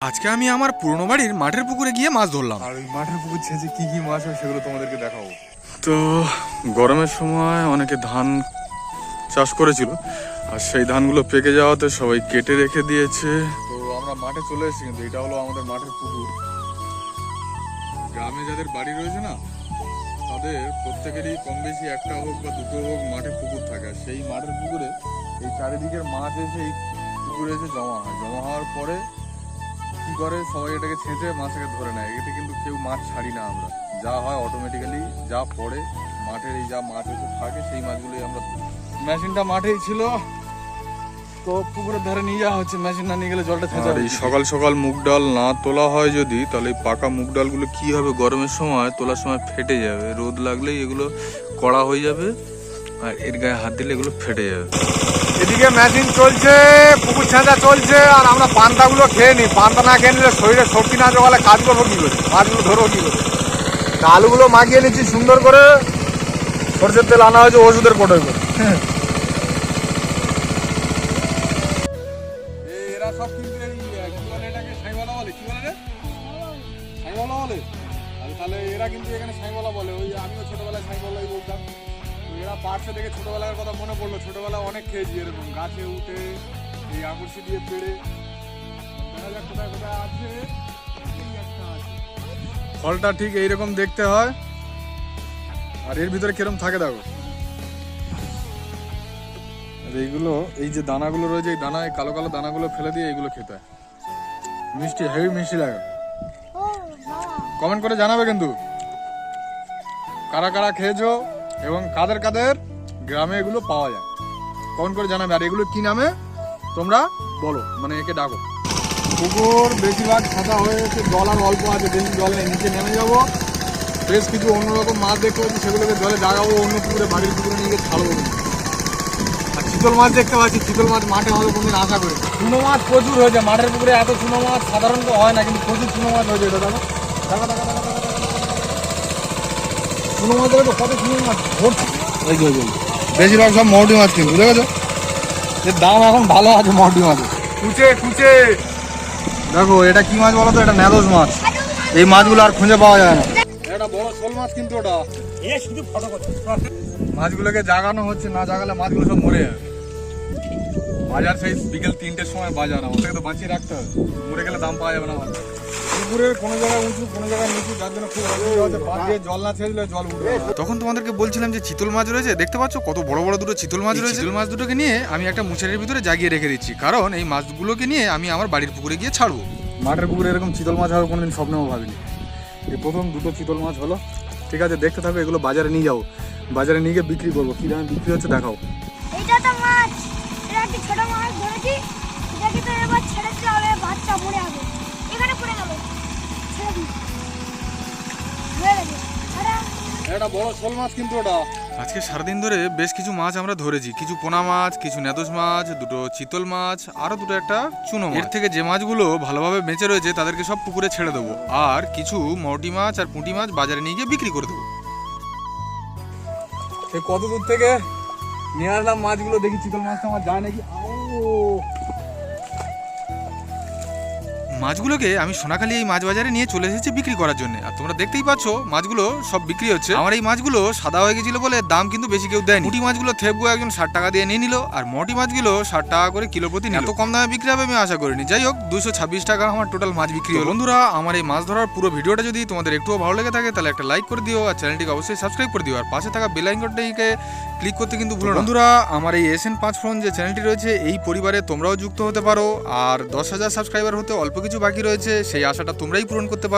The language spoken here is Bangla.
আজকে আমি আমার পুরনো বাড়ির মাঠের পুকুরে গিয়ে মাছ ধরলাম। আর ওই মাঠের পুকুর ছেঁচে কি কি মাছ হয় সেগুলো তোমাদেরকে দেখাবো। তো গরমের সময় অনেকে ধান চাষ করেছিল আর সেই ধানগুলো পেকে যাওয়াতে সবাই কেটে রেখে দিয়েছে। তো আমরা মাঠে চলে এসেছি কিন্তু এটা হলো আমাদের মাঠের পুকুর। গ্রামে যাদের বাড়ি রয়েছে না তাদের প্রত্যেকেরই কম বেশি একটা হোক বা দুটো হোক মাঠের পুকুর থাকে। আর সেই মাঠের পুকুরে এই চারিদিকের মাছ এসে এই পুকুরে এসে জমা হয়। জমা হওয়ার পরে কি করে সবাই এটাকে ছেঁচে মাছটাকে ধরে নেয়। এতে কিন্তু কেউ মাছ ছাড়ি না আমরা। যা হয় অটোমেটিক্যালি যা পড়ে মাঠের এই যা মাছ এসে থাকে সেই মাছগুলোই আমরা মেশিনটা মাঠেই ছিল। তো পুকুরের ধারে নিয়ে যাওয়া হচ্ছে মেশিন না নিয়ে গেলে জলটা আর এই সকাল সকাল মুগ ডাল না তোলা হয় যদি তাহলে এই পাকা মুগ ডালগুলো কি হবে গরমের সময়? তোলার সময় ফেটে যাবে। রোদ লাগলেই এগুলো কড়া হয়ে যাবে আর এর গায়ে হাত দিলে এগুলো ফেটে যাবে। এদিকে মেশিন চলছে, পুকুর ছেঁচা চলছে, আর আমরা পান্তাগুলো খেয়ে নিই। পান্তা না খেয়ে নিলে শরীরে শক্তি না জোগালে কাজ করব কি করে মাছগুলো ধরবো কি করে আলুগুলো মাখিয়ে নিচ্ছি, সুন্দর করে। সরষের তেল আনা হয়েছে, ওষুধের কোটোয় করে। কিন্তু এই বলে বলে তাহলে এরা কিন্তু এখানে সাইওয়ালা বলে, ওই পার্সে দেখে ছোটোবেলার কথা মনে পড়ল। ছোটবেলায় অনেক খেয়েছি এরকম গাছে উঠে এই আকুশি দিয়ে পেড়ে। দেখা যাক কোথায় কোথায় আছে। আছে। ফলটা ঠিক এইরকম দেখতে হয়। আর এর ভিতরে কিরম থাকে দেখো। আর এইগুলো এই যে দানাগুলো রয়েছে এই দানা এই কালো কালো দানাগুলো ফেলে দিয়ে এইগুলো খেতে হয়। মিষ্টি হেভি মিষ্টি লাগে। কমেন্ট করে জানাবে কিন্তু। কারা কারা খেয়েছো? এবং কাদের কাদের গ্রামে এগুলো পাওয়া যায়। কমেন্ট করে জানাবে। আর এগুলো কি নামে? তোমরা বলো। মানে একে ডাকো। পুকুর বেশিরভাগ সাদা হয়ে গেছে। জল আর অল্প আছে। বেশি জল নেই নিচে নেমে যাব। বেশ কিছু অন্যরকম মাছ দেখতে পাচ্ছি। সেগুলোকে জলে জাগাবো। অন্য পুকুরে, বাড়ির পুকুরে নিয়ে গিয়ে ছাড়বো। আর চিতল মাছ দেখতে পাচ্ছি। চিতল মাছ মাঠে হবে কোনদিন আশা করি। চুনো মাছ প্রচুর হয়েছে। মাঠের পুকুরে এত চুনো মাছ সাধারণত হয় না। কিন্তু প্রচুর চুনো মাছ হয়েছে। এটা দেখো দেখো দেখো দেখো। দেখো, দেখো, দেখো। চুনো মাছ দেখো কত চুনো মাছ ভর্তি যে। বেশিরভাগ সব মৌটি মাছ কিন্তু দেখেছ এর দাম এখন ভালো আছে মৌটি মাছের। কুচে কুচে। দেখো এটা কি মাছ বলো তো? এটা ন্যাদোস মাছ। এই মাছগুলো আর খুঁজে পাওয়া যায় না। এটা বড় শোল মাছ কিন্তু ওটা। মাছগুলোকে জাগানো হচ্ছে না জাগালে মাছগুলো সব মরে যাবে। বাজার সেই বিকেল তিনটের সময় বাজার ওটাকে তো বাঁচিয়ে রাখতে হবে। মরে গেলে দাম পাওয়া যাবে না পুকুরের কোনো জায়গায় উঁচু কোনো জায়গায় নিচু যার জন্য খুব অসুবিধা হচ্ছে। দিয়ে জল না ছেড়ে দিলে জল উঠবে তখন তোমাদেরকে বলছিলাম যে চিতল মাছ রয়েছে দেখতে পাচ্ছ কত বড় বড় দুটো চিতল মাছ রয়েছে। চিতল মাছ দুটোকে নিয়ে আমি একটা মুচারির ভিতরে জাগিয়ে রেখে দিচ্ছি। কারণ এই মাছগুলোকে নিয়ে আমি আমার বাড়ির পুকুরে গিয়ে ছাড়বো। মাঠের পুকুরে এরকম চিতল মাছ হবে কোনোদিন স্বপ্নেও ভাবিনি। এই প্রথম দুটো চিতল মাছ হলো। ঠিক আছে দেখতে থাকো এগুলো বাজারে নিয়ে যাও। বাজারে নিয়ে গিয়ে বিক্রি করব। কী দামে বিক্রি হচ্ছে দেখাও। এটা তো মাছ। একটি ছোট মাছ ধরেছি তো এবার ছেড়ে দিলে হবে বাচ্চা মরে যাবে। এখানে পড়ে গেল। ছেড়ে দিই। হয়ে গেছে। এটা বড় শোল মাছ কিন্তু ওটা আজকে সারাদিন ধরে বেশ কিছু মাছ আমরা ধরেছি। কিছু পোনা মাছ কিছু নেদোস মাছ দুটো চিতল মাছ আরও দুটো একটা চুনো মাছ। এর থেকে যে মাছগুলো ভালোভাবে বেঁচে রয়েছে তাদেরকে সব পুকুরে ছেড়ে দেবো। আর কিছু মৌটি মাছ আর পুঁটি মাছ বাজারে নিয়ে গিয়ে বিক্রি করে দেবো। কত দূর থেকে? নিয়ে আসলাম মাছগুলো দেখি চিতল মাছটা আমার যায় নাকি? মাছগুলোকে আমি সোনাখালী এই মাছ বাজারে নিয়ে চলে এসেছি বিক্রি করার জন্য। আর তোমরা দেখতেই পাচ্ছ মাছগুলো সব বিক্রি হচ্ছে। আমার এই মাছগুলো সাদা হয়ে গেছিল বলে দাম কিন্তু বেশি কেউ দেয় মুটি মাছগুলো থেপগো একজন ষাট টাকা দিয়ে নিয়ে নিল আর মোটি মাছগুলো ষাট টাকা করে কিলো প্রতি এত কম দামে বিক্রি হবে আমি আশা করিনি। যাই হোক দুশো ছাব্বিশ টাকা আমার টোটাল মাছ বিক্রি হলো। বন্ধুরা আমার এই মাছ ধরার পুরো ভিডিওটা যদি তোমাদের একটুও ভালো লেগে থাকে তাহলে একটা লাইক করে দিও আর চ্যানেলটিকে অবশ্যই সাবস্ক্রাইব করে দিও। আর পাশে থাকা বেল আইকনটাকে ক্লিক করতে কিন্তু ভুলো না। বন্ধুরা আমার এই এস এন পাঁচ ফোন যে চ্যানেলটি রয়েছে এই পরিবারে তোমরাও যুক্ত হতে পারো। আর দশ হাজার সাবস্ক্রাইবার হতে অল্প কিছু বাকি রয়েছে সেই আশাটা তোমরাই পূরণ করতে পারো।